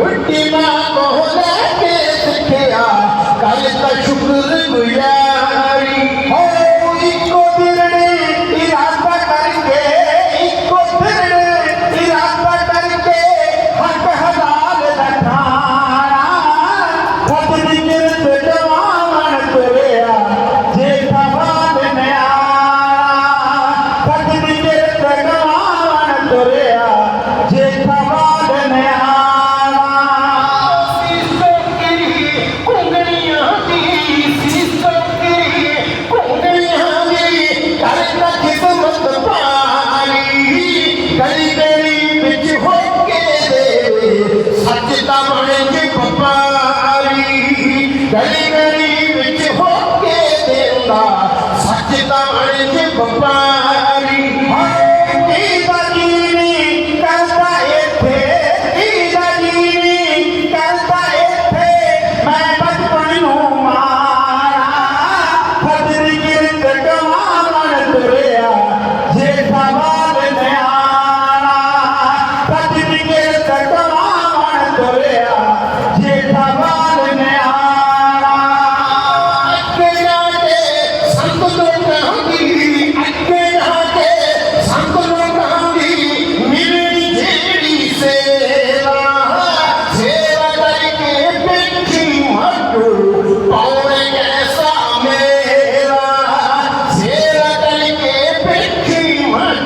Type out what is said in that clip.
छुट्टी माँ को लेके सिखिया कल का शुक्र गुया ಗಳಿ ಗಳಿ ಬಿಟ್ಟು ಹೋಗೇ ದೇವ ಸಚ್ಚಿತ ಬಪ್ಪ